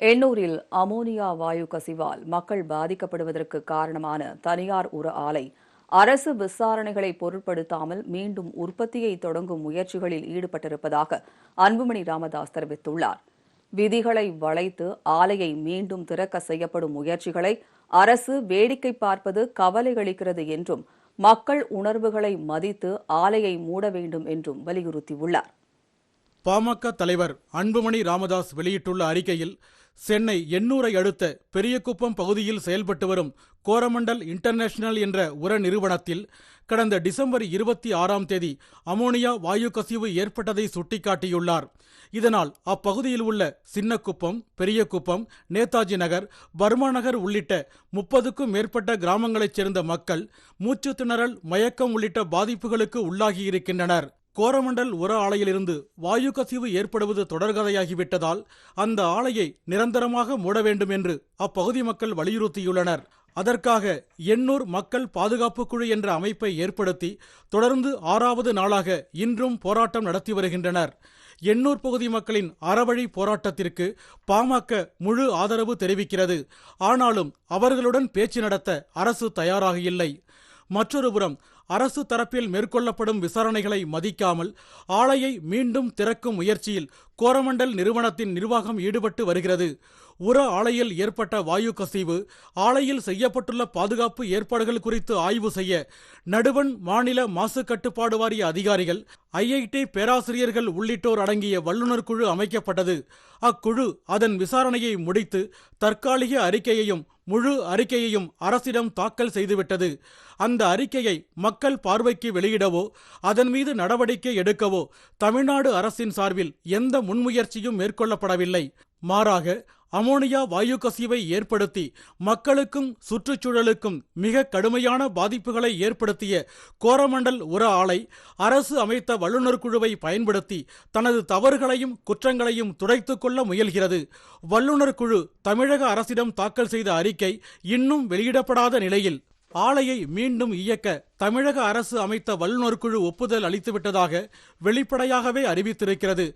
எண்ணூரில் ammonia வாயு கசிவால் மக்கள் பாதிக்கப்படுவதற்கு காரணமான தனியார் உர ஆலை அரசு விசாரணைகளை பொருட்படுத்தாமல் மீண்டும் உற்பத்தியை தொடங்கும் முயற்சிகளில் ஈடுபட்டிருப்பதாக அன்புமணி ராமதாஸ் தெரிவித்துள்ளார். விதிகளை வளைத்து ஆலையை மீண்டும் திறக்க செய்யப்படும் முயற்சிகளை அரசு வேடிக்கை பார்ப்பது கவலையளிக்கிறது என்றும் மக்கள் உணர்வுகளை மதித்து ஆலையை மூட வேண்டும் என்றும் வலியுறுத்தியுள்ளார். பாமக தலைவர் அன்புமணி ராமதாஸ் வெளியிட்டுள்ள அறிக்கையில் சென்னை எண்ணூரை அடுத்த பெரியகுப்பம் பகுதியில் செயல்பட்டு வரும் கோரமண்டல் இன்டர்நேஷனல் என்ற உர நிறுவனத்தில் கடந்த டிசம்பர் இருபத்தி ஆறாம் தேதி அமோனியா வாயு கசிவு ஏற்பட்டதை சுட்டிக்காட்டியுள்ளார். இதனால் அப்பகுதியில் உள்ள சின்னக்குப்பம் பெரியகுப்பம் நேதாஜி நகர் பர்மா நகர் உள்ளிட்ட முப்பதுக்கும் மேற்பட்ட கிராமங்களைச் சேர்ந்த மக்கள் மூச்சு திணறல் மயக்கம் உள்ளிட்ட பாதிப்புகளுக்கு உள்ளாகியிருக்கின்றனர். கோரமண்டல் உர ஆலையிலிருந்து வாயு கசிவு ஏற்படுவது தொடர்கதையாகிவிட்டதால் அந்த ஆலையை நிரந்தரமாக மூட வேண்டும் என்று அப்பகுதி மக்கள் வலியுறுத்தியுள்ளனர். அதற்காக எண்ணூர் மக்கள் பாதுகாப்பு குழு என்ற அமைப்பை ஏற்படுத்தி தொடர்ந்து ஆறாவது நாளாக இன்றும் போராட்டம் நடத்தி வருகின்றனர். எண்ணூர் பகுதி மக்களின் அறவழி போராட்டத்திற்கு பாமக முழு ஆதரவு தெரிவிக்கிறது. ஆனாலும் அவர்களுடன் பேச்சு நடத்த அரசு தயாராக இல்லை. மற்றொருபுறம் அரசு தரப்பில் மேற்கொள்ளப்படும் விசாரணைகளை மதிக்காமல் ஆலையை மீண்டும் திறக்கும் முயற்சியில் கோரமண்டல் நிறுவனத்தின் நிர்வாகம் ஈடுபட்டு வருகிறது. உர ஆலையில் ஏற்பட்ட வாயு கசிவு ஆலையில் செய்யப்பட்டுள்ள பாதுகாப்பு ஏற்பாடுகள் குறித்து ஆய்வு செய்ய நடுவண் மாநில மாசு கட்டுப்பாடு வாரிய அதிகாரிகள் ஐஐடி பேராசிரியர்கள் உள்ளிட்டோர் அடங்கிய வல்லுநர் குழு அமைக்கப்பட்டது. அக்குழு அதன் விசாரணையை முடித்து தற்காலிக அறிக்கையையும் முழு அறிக்கையையும் அரசிடம் தாக்கல் செய்துவிட்டது. அந்த அறிக்கையை மக்கள் பார்வைக்கு வெளியிடவோ அதன் மீது நடவடிக்கை எடுக்கவோ தமிழ்நாடு அரசின் சார்பில் எந்த முன்முயற்சியும் மேற்கொள்ளப்படவில்லை. மாறாக அமோனியா வாயு கசிவை ஏற்படுத்தி மக்களுக்கும் சுற்றுச்சூழலுக்கும் மிக கடுமையான பாதிப்புகளை ஏற்படுத்திய கோரமண்டல் உர ஆலை அரசு அமைத்த வல்லுநர் குழுவை பயன்படுத்தி தனது தவறுகளையும் குற்றங்களையும் துடைத்துக் கொள்ள முயல்கிறது. வல்லுநர் குழு தமிழக அரசிடம் தாக்கல் செய்த அறிக்கை இன்னும் வெளியிடப்படாத நிலையில் ஆலையை மீண்டும் இயக்க தமிழக அரசு அமைத்த வல்லுநர் குழு ஒப்புதல் அளித்துவிட்டதாக வெளிப்படையாகவே அறிவித்திருக்கிறது.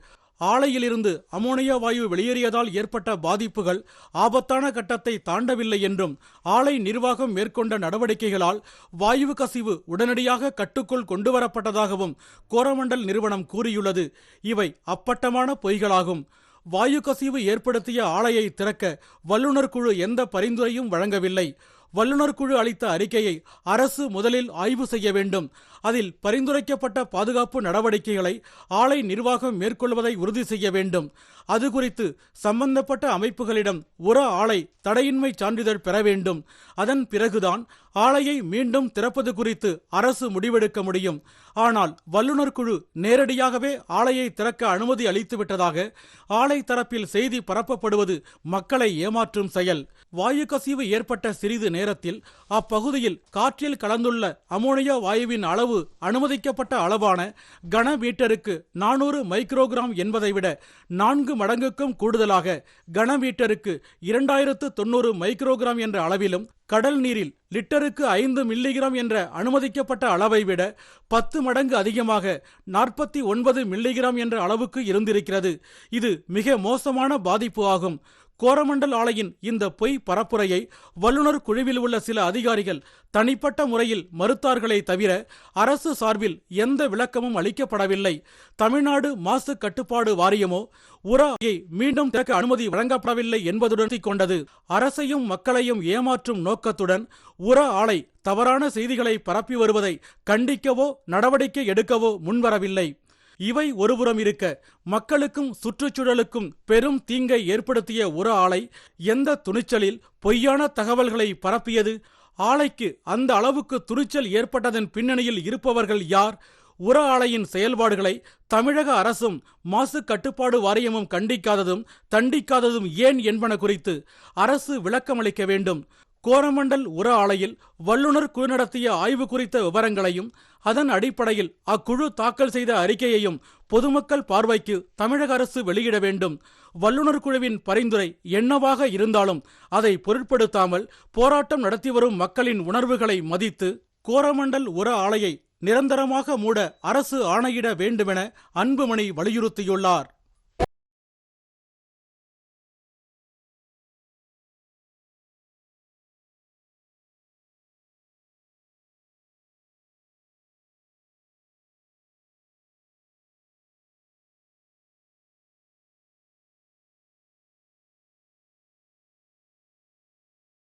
ஆலையிலிருந்து அமோனியா வாயு வெளியேறியதால் ஏற்பட்ட பாதிப்புகள் ஆபத்தான கட்டத்தை தாண்டவில்லை என்றும் ஆலை நிர்வாகம் மேற்கொண்ட நடவடிக்கைகளால் வாயு கசிவு உடனடியாக கட்டுக்குள் கொண்டுவரப்பட்டதாகவும் கோரமண்டல் நிறுவனம் கூறியுள்ளது. இவை அப்பட்டமான பொய்களாகும். வாயு கசிவு ஏற்படுத்திய ஆலையை திறக்க வல்லுநர் குழு எந்த பரிந்துரையும் வழங்கவில்லை. வல்லுநர் குழு அளித்த அறிக்கையை அரசு முதலில் ஆய்வு செய்ய வேண்டும். அதில் பரிந்துரைக்கப்பட்ட பாதுகாப்பு நடவடிக்கைகளை ஆலை நிர்வாகம் மேற்கொள்வதை உறுதி செய்ய வேண்டும். அது குறித்து சம்பந்தப்பட்ட அமைப்புகளிடம் உர ஆலை தடையின்மை சான்றிதழ் பெற வேண்டும். அதன் பிறகுதான் ஆலையை மீண்டும் திறப்பது குறித்து அரசு முடிவெடுக்க முடியும். ஆனால் வல்லுநர் குழு நேரடியாகவே ஆலையை திறக்க அனுமதி அளித்துவிட்டதாக ஆலை தரப்பில் செய்தி பரப்பப்படுவது மக்களை ஏமாற்றும் செயல். வாயு கசிவு ஏற்பட்ட சிறிது நேரத்தில் அப்பகுதியில் காற்றில் கலந்துள்ள அமோனியா வாயுவின் அளவு அனுமதிக்கப்பட்ட அளவான கன மீட்டருக்கு நானூறு மைக்ரோகிராம் என்பதை விட நான்கு மடங்குக்கும் கூடுதலாக கன மீட்டருக்கு இரண்டாயிரத்து தொண்ணூறு மைக்ரோகிராம் என்ற அளவிலும் கடல் நீரில் லிட்டருக்கு ஐந்து மில்லிகிராம் என்ற அனுமதிக்கப்பட்ட அளவை விட பத்து மடங்கு அதிகமாக நாற்பத்தி ஒன்பது மில்லிகிராம் என்ற அளவுக்கு இருந்திருக்கிறது. இது மிக மோசமான பாதிப்பு ஆகும். கோரமண்டல் ஆலையின் இந்த பொய் பரப்புரையை வல்லுநர் குழுவில் உள்ள சில அதிகாரிகள் தனிப்பட்ட முறையில் மறுத்தார்களே தவிர அரசு சார்பில் எந்த விளக்கமும் அளிக்கப்படவில்லை. தமிழ்நாடு மாசு கட்டுப்பாடு வாரியமோ உரையை மீண்டும் திறக்க அனுமதி வழங்கப்படவில்லை என்பதுடன் கொண்டது. அரசையும் மக்களையும் ஏமாற்றும் நோக்கத்துடன் உர ஆலை தவறான செய்திகளை பரப்பி வருவதை கண்டிக்கவோ நடவடிக்கை எடுக்கவோ முன்வரவில்லை. இவை ஒருபுறம் இருக்க மக்களுக்கும் சுற்றுச்சூழலுக்கும் பெரும் தீங்கை ஏற்படுத்திய ஒரு ஆலை எந்த துணிச்சலில் பொய்யான தகவல்களை பரப்பியது? ஆலைக்கு அந்த அளவுக்கு துணிச்சல் ஏற்பட்டதன் பின்னணியில் இருப்பவர்கள் யார்? உர ஆலையின் செயல்பாடுகளை தமிழக அரசும் மாசு கட்டுப்பாடு வாரியமும் கண்டிக்காததும் தண்டிக்காததும் ஏன் என்பன குறித்து அரசு விளக்கமளிக்க வேண்டும். கோரமண்டல் உர ஆலையில் வல்லுநர் குழு நடத்திய ஆய்வு குறித்த விவரங்களையும் அதன் அடிப்படையில் அக்குழு தாக்கல் செய்த அறிக்கையையும் பொதுமக்கள் பார்வைக்கு தமிழக அரசு வெளியிட வேண்டும். வல்லுநர் குழுவின் பரிந்துரை என்னவாக இருந்தாலும் அதை பொருட்படுத்தாமல் போராட்டம் நடத்தி வரும் மக்களின் உணர்வுகளை மதித்து கோரமண்டல் உர ஆலையை நிரந்தரமாக மூட அரசு ஆணையிட வேண்டுமென அன்புமணி வலியுறுத்தியுள்ளார்.